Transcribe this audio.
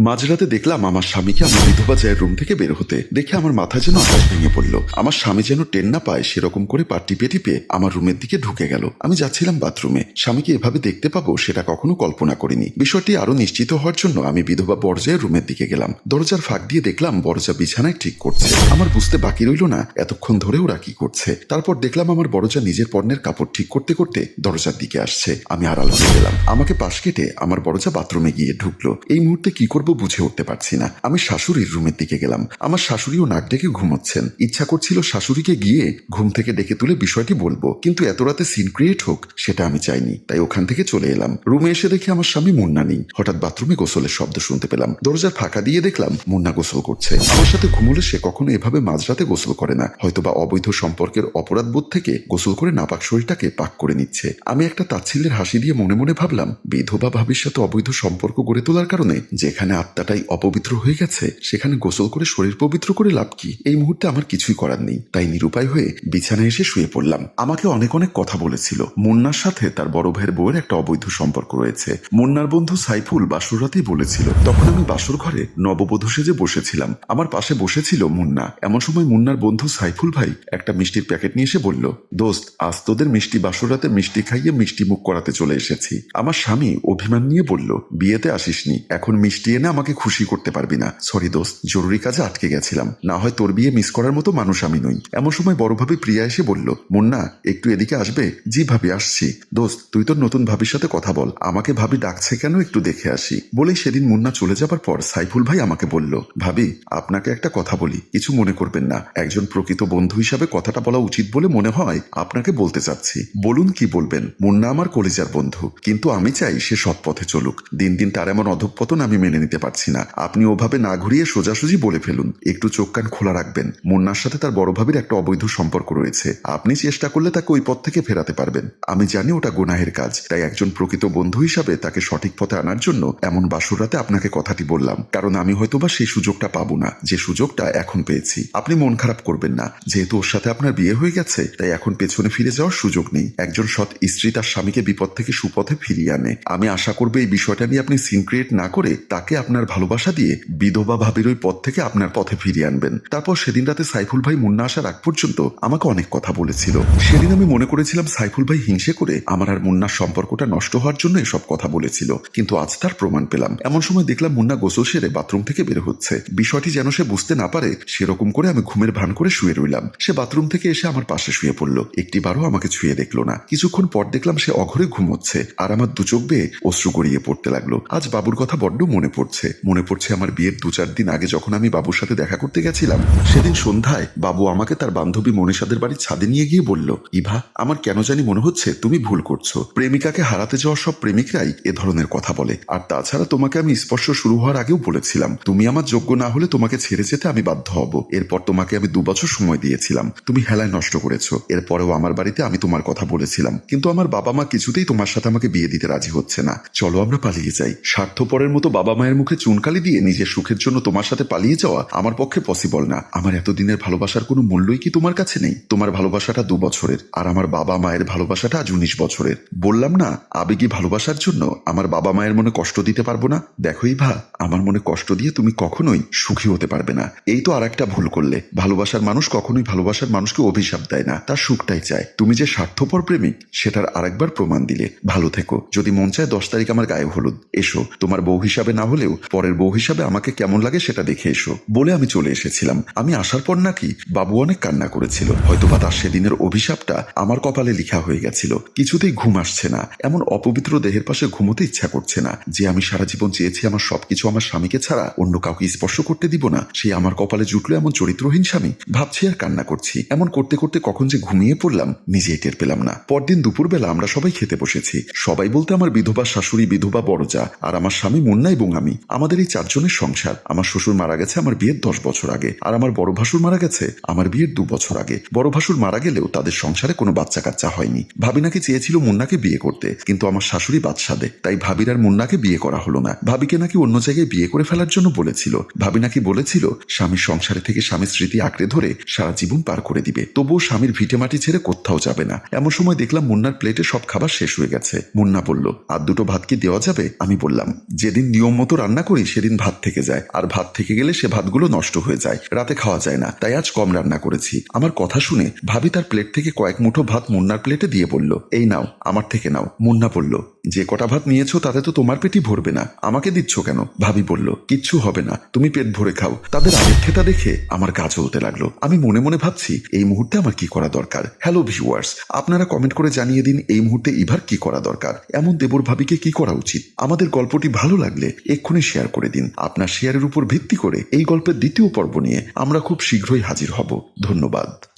মাঝরাতে দেখলাম আমার স্বামীকে আমার বিধবা জায়ের রুম থেকে বের হতে। দেখে আমার মাথা যেন আকাশ ভেঙে পড়ল। আমার স্বামী যেন টেন না পায় সেরকম করে পা টিপে টিপে আমার রুমের দিকে ঢুকে গেল। আমি যাচ্ছিলাম বাথরুমে। স্বামীকে এভাবে দেখতে পাবো সেটা কখনো কল্পনা করিনি। বিষয়টি আরও নিশ্চিত হওয়ার জন্য আমি বিধবা বরজায়ের রুমের দিকে গেলাম। দরজার ফাঁক দিয়ে দেখলাম বরজা বিছানায় ঠিক করছে। আমার বুঝতে বাকি রইল না এতক্ষণ ধরে ওরা কি করছে। তারপর দেখলাম আমার বড়জা নিজের পণ্যের কাপড় ঠিক করতে করতে দরজার দিকে আসছে। আমি আড়াল হয়ে গেলাম। আমাকে পাশ কেটে আমার বড়জা বাথরুমে গিয়ে ঢুকলো। এই মুহূর্তে কি করব বুঝে উঠতে পারছি না। আমি শাশুড়ির রুমের দিকে গেলাম। আমার শাশুড়িও নাক ডেকে ঘুমোচ্ছেন। ইচ্ছা করছিল শাশুড়িকে গিয়ে ঘুম থেকে ডেকে তুলে বিষয়টি বলব। কিন্তু এত রাতে সিন ক্রিয়েট হোক, সেটা আমি চাইনি। তাই ওখান থেকে চলে এলাম। রুমে এসে দেখি আমার স্বামী মুন্না নেই। হঠাৎ বাথরুমে গোসলের শব্দ শুনতে পেলাম। দরজার ফাঁকা দিয়ে দেখলাম মুন্না গোসল করছে। আমার সাথে ঘুমলে সে কখনো এভাবে মাঝরাতে গোসল করে না। হয়তোবা অবৈধ সম্পর্কের অপরাধ বোধ থেকে গোসল করে নাপাক শরীরটাকে পাক করে নিচ্ছে। আমি একটা তাচ্ছিল্যের হাসি দিয়ে মনে মনে ভাবলাম, বিধবা ভাবির সাথে অবৈধ সম্পর্ক গড়ে তোলার কারণে যেখানে আত্মাটাই অপবিত্র হয়ে গেছে, সেখানে গোসল করে শরীর পবিত্র করে লাভ কি? এই মুহূর্তে আমার কিছুই করার নেই। তাই নিরুপায় হয়ে বিছানায় এসে শুয়ে পড়লাম। আমাকে অনেক অনেক কথা বলেছিল। মুন্নার সাথে তার বড় ভাইয়ের বউয়ের একটা অবৈধ সম্পর্ক রয়েছে। মুন্নার বন্ধু সাইফুল বাসর রাতেই বলেছিল, তখন আমি বাসর ঘরে নববধূ সেজে বসেছিলাম। আমার পাশে বসেছিল মুন্না। এমন সময় মুন্নার বন্ধু সাইফুল ভাই একটা মিষ্টির প্যাকেট নিয়ে এসে বলল, দোস্ত, আজ তোদের মিষ্টি বাসর রাতে মিষ্টি খাইয়ে মিষ্টি মুখ করাতে চলে এসেছি। আমার স্বামী অভিমান নিয়ে বলল, বিয়েতে আসিসনি। এখন মিষ্টি এনে আমাকে খুশি করতে পারবি না। সরি দোস্ত, জরুরি কাজে আটকে গেছিলাম। না হয় তোর বিয়ে মিস করার মতো মানুষ আমি নই। এমন সময় বড় ভাবি প্রিয়া এসে বলল, মুন্না, একটু এদিকে আসবে? জি ভাবি, আসছি। দোস্ত, তুই তোর নতুন ভাবির সাথে কথা বল। আমাকে ভাবি ডাকছে কেন একটু দেখে আসি। বলেই সেদিন মুন্না চলে যাবার পর সাইফুল ভাই আমাকে বলল, ভাবি, আপনাকে একটা কথা বলি। কিছু মনে করবেন না। একজন প্রকৃত বন্ধু হিসাবে কথাটা বলা উচিত বলে মনে হয় আপনাকে বলতে চাচ্ছি। বলুন কি বলবেন? মুন্না আমার কলিজার বন্ধু। কিন্তু আমি চাই সে সৎ পথে চলুক। দিন দিন তার এমন অধঃপতন আমি মেনে নিতে পারছি না। আপনি ওভাবে না ঘুরিয়ে সোজাসুজি বলে ফেলুন। একটু চোখ কান খোলা রাখবেন। মুন্নার সাথে তার বড় ভাবির একটা অবৈধ সম্পর্ক রয়েছে। আপনি চেষ্টা করলে তাকে ওই পথ থেকে ফেরাতে পারবেন। আমি জানি ওটা গুনাহের কাজ। তাই একজন প্রকৃত বন্ধু হিসাবে তাকে সঠিক পথে আনার জন্য এমন বাসুরাতে আপনাকে কথাটি বললাম। কারণ আমি হয়তোবা সেই সুযোগটা পাবো না। যে সুযোগটা এখন পেয়েছি। আপনি মন খারাপ করবেন না। যেহেতু ওর সাথে আপনার বিয়ে হয়ে গেছে, তাই এখন পেছনে ফিরে যাওয়ার সুযোগ নেই। একজন সৎ স্ত্রী তার স্বামীকে বিপদ থেকে সুপথে ফিরিয়ে আনে। আমি আশা করব এই বিষয়টা নিয়ে আপনি সিন ক্রিয়েট না করে তাকে আপনার ভালোবাসা দিয়ে বিধবা ভাবির ওই পথ থেকে আপনার পথে ফিরিয়ে আনবেন। তারপর সেদিন রাতে সাইফুল ভাই মুন্না আসার আগ পর্যন্ত আমাকে অনেক কথা বলেছিল। সেদিন আমি মনে করেছিলাম সাইফুল ভাই হিংসে করে আমার আর মুন্নার সম্পর্কটা নষ্ট হওয়ার জন্য এসব কথা বলেছিল। কিন্তু আজ তার প্রমাণ পেলাম। এমন সময় দেখলাম মুন্না গোসল সেরে বাথরুম থেকে বের হচ্ছে। বিষয়টি যেন সে বুঝতে না পারে, সেরকম করে আমি ঘুমের ভান করে শুয়ে রইলাম। সে বাথরুম থেকে এসে আমার পাশে শুয়ে পড়ল। একটিবারও আমাকে ছুঁয়ে দেখল না। কিছুক্ষণ পর দেখলাম সে অঘরে ঘুমোচ্ছে। আর আমার দু চোখ বেয়ে অশ্রু গড়িয়ে পড়তে লাগল। আজ বাবুর কথা বড্ড মনে পড়ছে, মনে পড়ছে আমার বিয়ের দু চার দিন আগে যখন আমি বাবুর সাথে দেখা করতে গেছিলাম। সেদিন সন্ধ্যায় বাবু আমাকে তার বান্ধবী মনীষাদের বাড়ির ছাদে নিয়ে গিয়ে বলল, ইভা, আমার কেন জানি মনে হচ্ছে তুমি ভুল করছ। প্রেমিকাকে হারাতে যাওয়া সব প্রেমিকরাই এ ধরনের কথা বলে। আর তাছাড়া তোমাকে আমি স্পর্শ শুরু হওয়ার আগেও বলেছিলাম, তুমি আমার যোগ্য না হলে তোমাকে ছেড়ে যেতে আমি বাধ্য হব। এরপর তোমাকে আমি দু বছর সময় দিয়েছিলাম। তুমি হেলায় নষ্ট করেছ। এরপরেও আমার বাড়িতে আমি তোমার কথা বলেছিলাম। কিন্তু আমার বাবা মা কিছুতেই তোমার সাথে আমাকে বিয়ে দিতে রাজি হচ্ছে না। চলো আমরা পালিয়ে যাই। স্বার্থপরের মতো বাবা মায়ের মুখে চুনকালি দিয়ে নিজের সুখের জন্য তোমার সাথে পালিয়ে যাওয়া আমার পক্ষে পসিবল না। আমার এতদিনের ভালোবাসার কোনো মূল্যই কি তোমার কাছে নেই? তোমার ভালোবাসাটা দু বছরের, আর আমার বাবা মায়ের ভালোবাসাটা আজ উনিশ বছরের। বললাম না, আবেগী ভালোবাসার জন্য আমার বাবা মায়ের মনে কষ্ট দিতে পারব না? দেখোই ভা, আমার মনে কষ্ট দিয়ে তুমি কখনোই সুখী হতে পারবে না। এই তো আর একটা ভুল করলে। ভালোবাসার মানুষ কখনোই ভালোবাসার মানুষকে অভিশাপ দেয় না, তার সুখটাই চায়। তুমি যে স্বার্থপর প্রেমিক, সেটার আরেকবার প্রমাণ দিলে। ভালো থেকো। যদি মন চায় দশ তারিখ আমার গায়ে হলুদ। এসো, তোমার বউ হিসাবে না হলেও পরের বউ হিসাবে আমাকে কেমন লাগে সেটা দেখে এসো। বলে আমি চলে এসেছিলাম। আমি আসার পর নাকি বাবু অনেক কান্না করেছিল। হয়তোবা তার সেদিনের অভিশাপটা আমার কপালে লিখা হয়ে গেছিল। কিছুতেই ঘুম আসছে না। এমন অপবিত্র দেহের পাশে ঘুমোতে ইচ্ছা করছে না। যে আমি সারা জীবন চেয়েছি আমার সবকিছু আমার স্বামীকে ছাড়া, অন্য কাউকে স্পর্শ করতে দিব না সেই আমার কপালে জুটলো এমন চরিত্রহীন স্বামী। ভাবছি আর কান্না করছি। এমন করতে করতে কখন যে ঘুমিয়ে পড়লাম, নিজেই টের পেলাম না। পরদিন দুপুরবেলা আমরা সবাই খেতে বসেছি। সবাই বলতে আমার বিধবা শাশুড়ি, বিধবা বড়জা, আর আমার স্বামী মুন্না এবং আমি আমাদের এই চারজনের সংসার। আমার শ্বশুর মারা গেছে আমার বিয়ের দশ বছর আগে। আর আমার বড় ভাসুর মারা গেছে আমার বিয়ের দু বছর আগে। বড় ভাসুর মারা গেলেও তাদের সংসারে কোনো বাচ্চা কাচ্চা হয়নি। ভাবি নাকি চেয়েছিল মুন্নাকে বিয়ে করতে? কিন্তু আমার শাশুড়ি বাদশাদে তাই ভাবির আর মুন্নাকে বিয়ে করা হলো না। ভাবিকে নাকি অন্য জায়গায় বিয়ে করে ফেলার জন্য বলেছিল। ভাবি নাকি বলেছিল, স্বামীর সংসারে থেকে স্বামীর স্মৃতি আঁকড়ে ধরে সারা জীবন পার করে দিবে। তবুও স্বামীর ভিটে মাটি ছেড়ে কোথাও যাবে না। এমন সময় দেখলাম মুন্নার প্লেটে সব খাবার শেষ হয়ে গেছে। মুন্না বলল, আর দুটো ভাত কি দেওয়া যাবে? আমি বললাম, যেদিন নিয়ম মতো রান্না রান্না করি, সেদিন ভাত থেকে যায়। আর ভাত থেকে গেলে সে ভাতগুলো নষ্ট হয়ে যায়। রাতে খাওয়া যায় না, তাই আজ কম রান্না করেছি। আমার কথা শুনে ভাবি তার প্লেট থেকে কয়েক মুঠো ভাত মুন্নার প্লেটে দিয়ে বলল, এই নাও, আমার থেকে নাও। মুন্না বলল, যে কটা ভাত নিয়েছো তাতে তো তোমার পেটই ভরবে না। আমাকে দিচ্ছ কেন? ভাবি বলল, কিচ্ছু হবে না, তুমি পেট ভরে খাও। তাদের থেতা দেখে আমার গা চলতে লাগল। আমি মনে মনে ভাবছি, এই মুহূর্তে আমার কি করা দরকার? হ্যালো ভিউয়ার্স আপনারা কমেন্ট করে জানিয়ে দিন এই মুহূর্তে ইভার কি করা দরকার? এমন দেবর ভাবিকে কি করা উচিত? আমাদের গল্পটি ভালো লাগলে এক্ষুনি শেয়ার করে দিন। আপনার শেয়ারের উপর ভিত্তি করে এই গল্পের দ্বিতীয় পর্ব নিয়ে আমরা খুব শীঘ্রই হাজির হব। ধন্যবাদ।